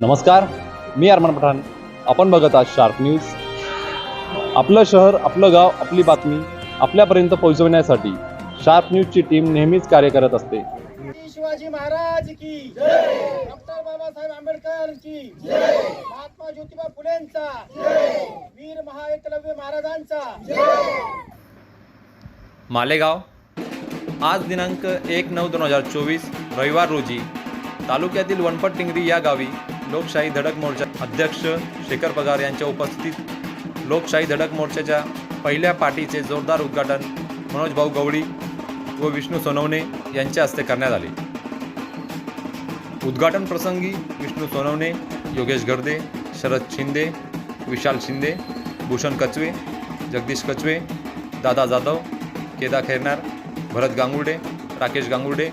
नमस्कार मी अरमान पठाण. आपण बघत आहात शार्प न्यूज आपलं शहर आपलं गाव आपली बातमी आपल्यापर्यंत पोहोचवण्यासाठी शार्प न्यूजची टीम नेहमीच कार्य करत असते. शिवाजी महाराज की डॉक्टर बाबासाहेब आंबेडकर की महात्मा ज्योतिबा फुलेंचा वीर महाएकलव्य महाराजांचा मालेगाव आज दिनांक एक नऊ दोन हजार चोवीस रविवार रोजी तालुक्यातील वनपट टिंगरी या गावी लोकशाही धडक मोर्चा अध्यक्ष शेखर पगार यांच्या उपस्थितीत लोकशाही धडक मोर्चाच्या पहिल्या पाठीचे जोरदार उद्घाटन मनोज भाऊ गवळी व विष्णू सोनवणे यांच्या हस्ते करण्यात आले. उद्घाटन प्रसंगी विष्णू सोनवणे योगेश गर्दे शरद शिंदे विशाल शिंदे भूषण कचवे जगदीश कचवे दादा जाधव केदा खैरनार भरत गांगुर्डे राकेश गांगुर्डे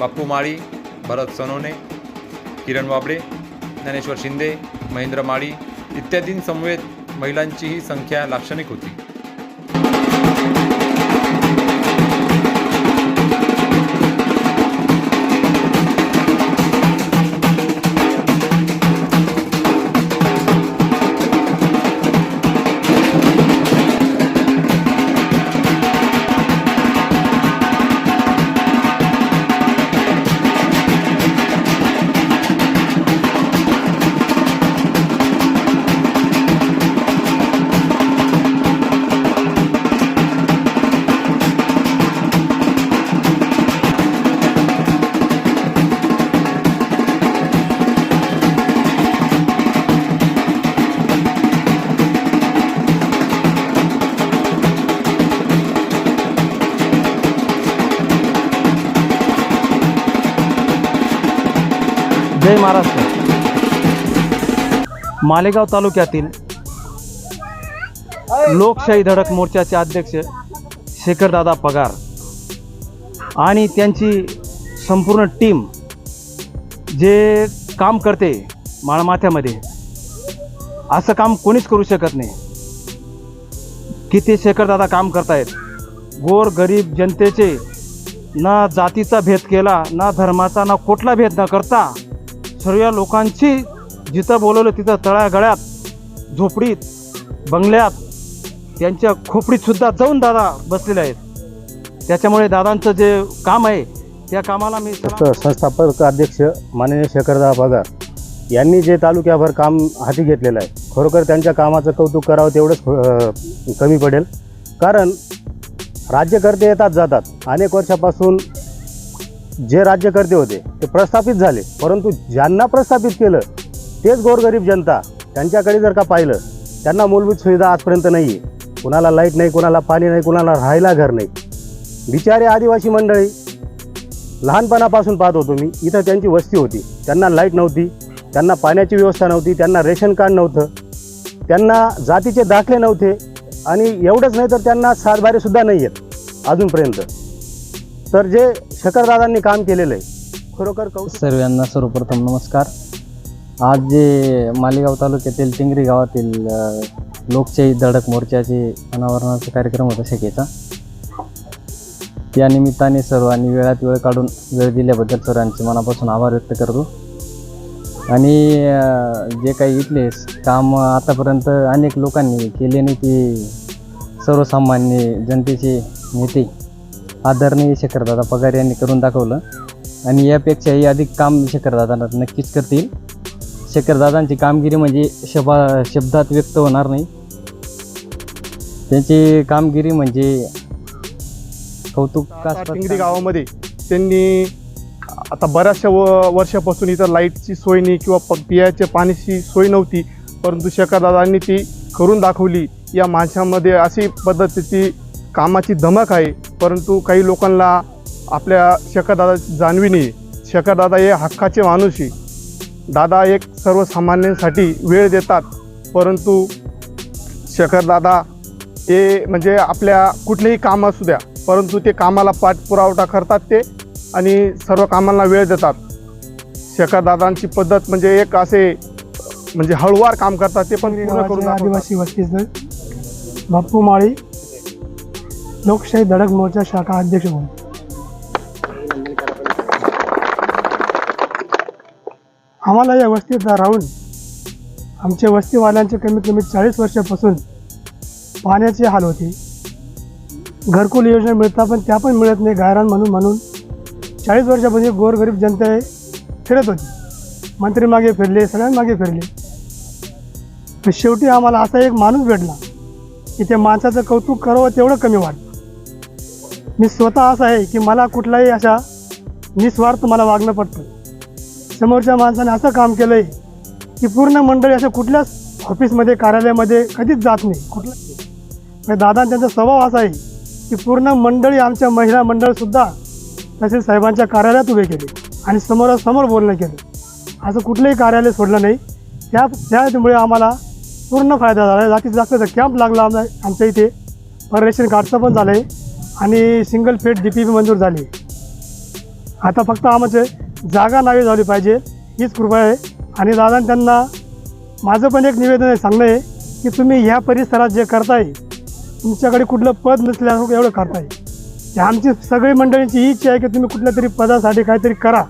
बाप्पू माळी भरत सोनवणे किरण वाबडे ज्ञानेश्वर शिंदे महेंद्र माळी इत्यादींसमवेत महिलांचीही संख्या लाक्षणिक होती. जय महाराष्ट्र. मालेगाव तालुक्यातील लोकशाही धडक मोर्चाचे अध्यक्ष शेखरदादा पगार आणि त्यांची संपूर्ण टीम जे काम करते माळमाथ्यामध्ये असं काम कोणीच करू शकत नाही. किती शेखरदादा काम करतायत. गोर गरीब जनतेचे ना जातीचा भेद केला ना धर्माचा ना कुठला भेद न करता सर्व लोकांची जिथं बोलवलं तिथं तळागळ्यात झोपडीत बंगल्यात त्यांच्या खोपडीतसुद्धा जाऊन दादा बसलेले आहेत. त्याच्यामुळे दादांचं जे काम आहे त्या कामाला मी संस्थापक अध्यक्ष माननीय शेखरदा पगार यांनी जे तालुक्याभर काम हाती घेतलेलं आहे खरोखर त्यांच्या कामाचं कौतुक करावं तेवढंच कमी पडेल. कारण राज्यकर्ते येतात जातात. अनेक वर्षापासून जे राज्यकर्ते होते ते प्रस्थापित झाले. परंतु ज्यांना प्रस्थापित केलं तेच गोरगरीब जनता. त्यांच्याकडे जर का पाहिलं त्यांना मूलभूत सुविधा आजपर्यंत नाही आहे कुणाला लाइट नाही कुणाला पाणी नाही कुणाला राहायला घर नाही. बिचारे आदिवासी मंडळी लहानपणापासून पाहत होतो मी इथं त्यांची वस्ती होती. त्यांना लाइट नव्हती त्यांना पाण्याची व्यवस्था नव्हती त्यांना रेशन कार्ड नव्हतं. त्यांना जातीचे दाखले नव्हते आणि एवढंच नाही तर त्यांना सातबारेसुद्धा नाही आहेत अजूनपर्यंत. तर जे शकरदादांनी काम केलेलं आहे. खरोखर कौ सर्वांना सर्वप्रथम नमस्कार. आज जे मालेगाव तालुक्यातील टिंगरी गावातील लोकशाही धडक मोर्चाचे अनावरणाचा कार्यक्रम होता शाखेचा त्या निमित्ताने सर्वांनी वेळात वेळ काढून वेळ दिल्याबद्दल सर्वांचे मनापासून आभार व्यक्त करतो. आणि जे काही इथले काम आतापर्यंत अनेक लोकांनी केले नाही ते सर्वसामान्य जनतेचे नेते आदरणीय शेखरदादा पगार यांनी करून दाखवलं. आणि यापेक्षाही अधिक काम शेखरदादा नक्कीच करतील. शेखरदादांची कामगिरी म्हणजे शबा शब्दात व्यक्त होणार नाही. त्यांची कामगिरी म्हणजे काम- गावामध्ये त्यांनी आता बऱ्याचशा व वर्षापासून इथं लाईटची सोय नाही किंवा प पियाच्या पाण्याची सोय नव्हती. परंतु शेखरदादांनी ती करून दाखवली. या माणसामध्ये अशी पद्धतीची कामाची धमक आहे. परंतु काही लोकांना आपल्या शेखरदादा जाणवी नाही शेखरदादा हे हक्काचे माणूस आहे दादा एक सर्वसामान्यांसाठी वेळ देतात परंतु शेखरदादा हे म्हणजे आपल्या कुठलेही काम असू द्या परंतु ते कामाला पाठपुरावठा करतात ते आणि सर्व कामांना वेळ देतात शेखरदादांची पद्धत म्हणजे एक असे म्हणजे हळूवार काम करतात ते पण पूर्ण करून. आदिवासी वस्तीचं बाप्पू माळी लोकशाही धडक मोर्चा शाखा अध्यक्ष म्हणून. आम्हाला या वस्तीत राहून आमच्या वस्तीवाल्यांचे कमीत कमी चाळीस वर्षापासून पाण्याचे हाल होते. घरकुल योजना मिळतात पण त्या पण मिळत नाही गायरान म्हणून म्हणून चाळीस वर्षापासून गोरगरीब जनता फिरत होती. मंत्री मागे फिरले सगळ्यांमागे फिरले. तर शेवटी आम्हाला असा एक माणूस भेटला की त्या माणसाचं कौतुक करावं तेवढं कमी वाटतं. मी स्वतः असं आहे की मला कुठलाही अशा निस्वार्थ मला वागणं पडतं. समोरच्या माणसाने असं काम केलं आहे की पूर्ण मंडळी असं कुठल्याच ऑफिसमध्ये कार्यालयामध्ये कधीच जात नाही. कुठलं म्हणजे दादा त्यांचा स्वभाव असा आहे की पूर्ण मंडळी आमच्या महिला मंडळसुद्धा तसेच साहेबांच्या कार्यालयात उभे केले आणि समोरासमोर बोलणं केलं. असं कुठलंही कार्यालय सोडलं नाही. त्या त्यामुळे आम्हाला पूर्ण फायदा झाला. आहे जास्तीत जास्त कॅम्प लागला आमच्या आमच्या इथे. पर रेशन कार्डचं पण झालं आहे आणि सिंगल फेट डी पी बी मंजूर झाली. आता फक्त आमचे जागा नावे झाली पाहिजे हीच कृपा आहे. आणि दादा त्यांना माझं पण एक निवेदन आहे सांगणं आहे की तुम्ही ह्या परिसरात जे करताय तुमच्याकडे कुठलं पद नसल्यास एवढं करताय. ते आमची सगळी मंडळींची ही इच्छा आहे की तुम्ही कुठल्या तरी पदासाठी काहीतरी करा.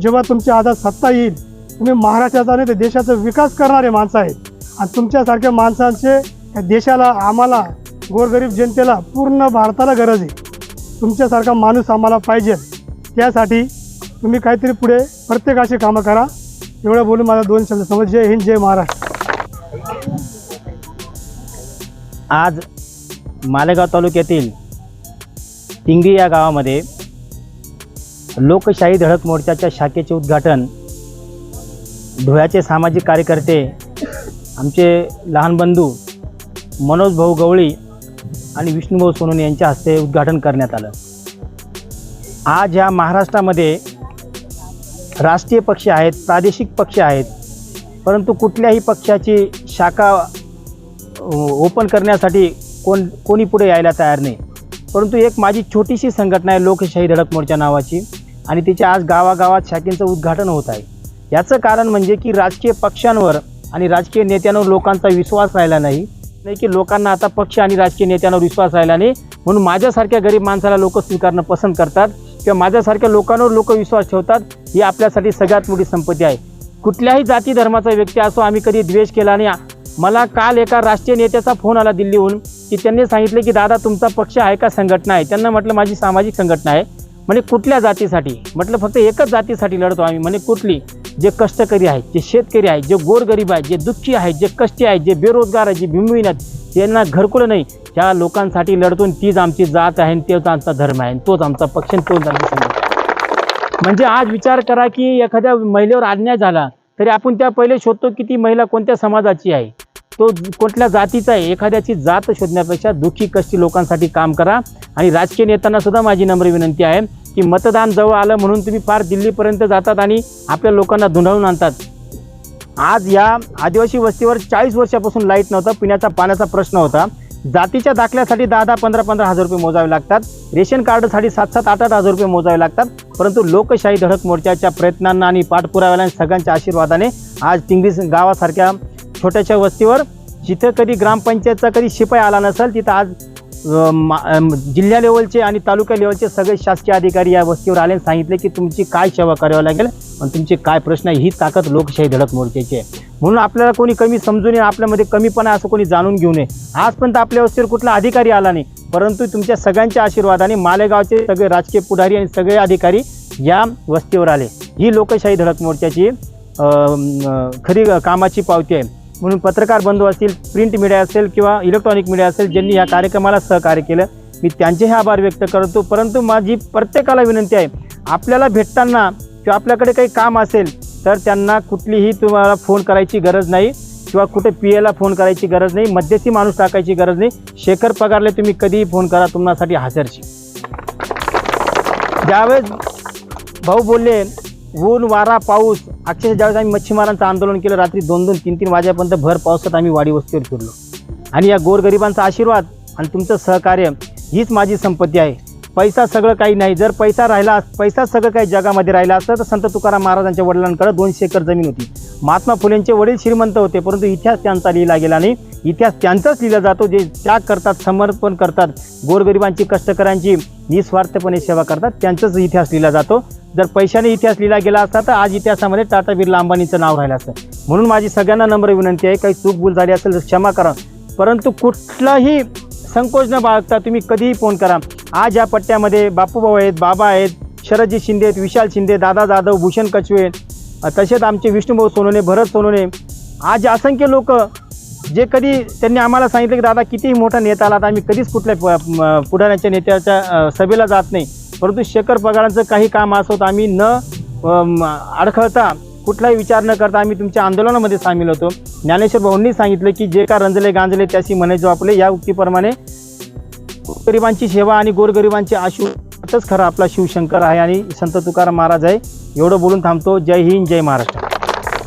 जेव्हा तुमच्या हातात सत्ता येईल तुम्ही महाराष्ट्राचा नाही तर देशाचा विकास करणारे माणसं आहेत. आणि तुमच्यासारख्या माणसांचे देशाला आम्हाला गोरगरीब जनतेला पूर्ण भारताला गरज आहे. तुमच्यासारखा माणूस आम्हाला पाहिजे. त्यासाठी तुम्ही काहीतरी पुढे प्रत्येकाशी कामं करा. एवढं बोलून माझा दोन शब्द समज जय हिंद जय महाराष्ट्र. आज मालेगाव तालुक्यातील टिंगरी या गावामध्ये लोकशाही धडक मोर्चाच्या शाखेचे उद्घाटन धुळ्याचे सामाजिक कार्यकर्ते आमचे लहान बंधू मनोज भाऊ गवळी आणि विष्णुभाऊ सोनून यांच्या हस्ते उद्घाटन करण्यात आलं. आज ह्या महाराष्ट्रामध्ये राष्ट्रीय पक्ष आहेत प्रादेशिक पक्ष आहेत परंतु कुठल्याही पक्षाची शाखा ओपन करण्यासाठी कोण कोणी पुढे यायला तयार नाही. परंतु एक माझी छोटीशी संघटना आहे लोकशाही धडक मोर्चा नावाची आणि तिच्या आज गावागावात शाखेंचं उद्घाटन होत आहे. याचं कारण म्हणजे की राजकीय पक्षांवर आणि राजकीय नेत्यांवर लोकांचा विश्वास राहिला नाही. नाही की लोकांना आता पक्ष आणि राजकीय नेत्यांवर विश्वास राहिला नाही. म्हणून माझ्यासारख्या गरीब माणसाला लोक स्वीकारणं पसंत करतात किंवा माझ्यासारख्या लोकांवर लोक विश्वास ठेवतात ही आपल्यासाठी सगळ्यात मोठी संपत्ती आहे. कुठल्याही जाती धर्माचा व्यक्ती असो आम्ही कधी द्वेष केला नाही. मला काल एका राष्ट्रीय नेत्याचा फोन आला दिल्लीहून की त्यांनी सांगितले की दादा तुमचा पक्ष आहे का संघटना आहे? त्यांना म्हटलं माझी सामाजिक संघटना आहे. म्हणे कुठल्या जातीसाठी? म्हटलं फक्त एकच जातीसाठी लढतो आम्ही. म्हणे कुठली? जे कष्टकरी आहेत जे शेतकरी आहेत जे गोरगरीब आहेत जे दुःखी आहेत जे कष्टी आहेत जे बेरोजगार आहेत जे भिमविन आहेत त्यांना घरकुलं नाही. त्या लोकांसाठी लढतून तीच आमची जात आहे आणि तोच आमचा धर्म आहे आणि तोच आमचा पक्ष तोच आमचा म्हणजे आज विचार करा की एखाद्या महिलेवर अन्याय झाला तरी आपण त्या पहिले शोधतो की ती महिला कोणत्या समाजाची आहे. तो कुठल्या जातीचा आहे एखाद्याची जात शोधण्यापेक्षा दुःखी कष्टी लोकांसाठी काम करा. आणि राजकीय नेत्यांना सुद्धा माझी नम्र विनंती आहे की मतदान जवळ आलं म्हणून तुम्ही फार दिल्लीपर्यंत जातात आणि आपल्या लोकांना धुंडाळून आणतात. आज या आदिवासी वस्तीवर चाळीस वर्षापासून लाइट नव्हतं पिण्याचा पाण्याचा प्रश्न होता. जातीच्या दाखल्यासाठी दहा दहा पंधरा पंधरा हजार रुपये मोजावे लागतात. रेशन कार्डसाठी सात सात आठ आठ हजार रुपये मोजावे लागतात. परंतु लोकशाही धडक मोर्चाच्या प्रयत्नांना आणि पाठपुराव्याला आणि सगळ्यांच्या आशीर्वादाने आज तिंगरी गावासारख्या छोट्याशा वस्तीवर जिथं कधी ग्रामपंचायतचा कधी शिपाई आला नसेल तिथं आज मा- जिल्हा लेवलचे आणि तालुका लेवलचे सगळे शासकीय अधिकारी या वस्तीवर आले आणि सांगितले की तुमची काय सेवा करावी लागेल आणि तुमचे काय प्रश्न आहे ही ताकद लोकशाही धडक मोर्चाची आहे. म्हणून आपल्याला कोणी कमी समजू नये आपल्यामध्ये कमीपणा असं कोणी जाणून घेऊ नये. आजपर्यंत आपल्या वस्तीवर कुठला अधिकारी आला नाही परंतु तुमच्या सगळ्यांच्या आशीर्वादाने मालेगावचे सगळे राजकीय पुढारी आणि सगळे अधिकारी या वस्तीवर आले. ही लोकशाही धडक मोर्चाची खरी कामाची पावती आहे. म्हणून पत्रकार बंधू असतील प्रिंट मीडिया असेल किंवा इलेक्ट्रॉनिक मीडिया असेल ज्यांनी या कार्यक्रमाला सहकार्य केलं मी त्यांचेही आभार व्यक्त करतो. परंतु माझी प्रत्येकाला विनंती आहे आपल्याला भेटताना किंवा आपल्याकडे काही काम असेल तर त्यांना कुठलीही तुम्हाला फोन करायची गरज नाही किंवा कुठे पी एला फोन करायची गरज नाही मध्यस्थी माणूस टाकायची गरज नाही. शेखर पगारले तुम्ही कधीही फोन करा तुम्हासाठी हजरची ज्यावेळेस भाऊ बोलले ऊन वारा पाऊस अक्षरशः ज्यावेळेस आम्ही मच्छीमारांचं आंदोलन केलं रात्री दोन दोन तीन तीन वाजेपर्यंत भर पावसात आम्ही वाडी वस्तीवर फिरलो. आणि या गोरगरिबांचा आशीर्वाद आणि तुमचं सहकार्य हीच माझी संपत्ती आहे. पैसा सगळं काही नाही. जर पैसा राहिला पैसा सगळं काही जगामध्ये राहिला असतं तर संत तुकाराम महाराजांच्या वडिलांकडे दोनशे एकर जमीन होती. महात्मा फुलेंचे वडील श्रीमंत होते परंतु इतिहास त्यांचा लिहिला गेला नाही. इतिहास त्यांचाच लिहिला जातो जे त्याग करतात समर्पण करतात गोरगरिबांची कष्टकऱ्यांची निस्वार्थपणे सेवा करतात त्यांचाच इतिहास लिहिला जातो. जर पैशाने इतिहास लिहिला गेला असता तर आज इतिहासामध्ये टाटा बिर्ला अंबानीचं नाव राहिलं असतं. म्हणून माझी सगळ्यांना नम्र विनंती आहे काही चूक भूल झाली असेल तर क्षमा करा. परंतु कुठलाही संकोच न बाळगता तुम्ही कधीही फोन करा. आज या पट्ट्यामध्ये बापूभाऊ आहेत बाबा आहेत शरदजी शिंदे आहेत विशाल शिंदे दादा जाधव भूषण कचवे तसेच आमचे विष्णुभाऊ सोनोने भरत सोनोने. आज असंख्य लोक जे कधी त्यांनी आम्हाला सांगितलं की दादा कितीही मोठा नेता आला तर आम्ही कधीच कुठल्या प- पुढाऱ्याच्या नेत्याच्या सभेला जात नाही. परंतु शेखर पगारांचं काही काम असं होतं आम्ही न अडखळता कुठलाही विचार न करता आम्ही तुमच्या आंदोलनामध्ये सामील होतो. ज्ञानेश्वर भाऊंनी सांगितलं की जे का रंजले गांजले त्याशी म्हणे जो आपले या उक्तीप्रमाणे गरिबांची सेवा आणि गोरगरिबांचे आशु खरा आपला शिवशंकर आहे आणि संत तुकाराम महाराज आहे. एवढं बोलून थांबतो. जय हिंद जय महाराष्ट्र.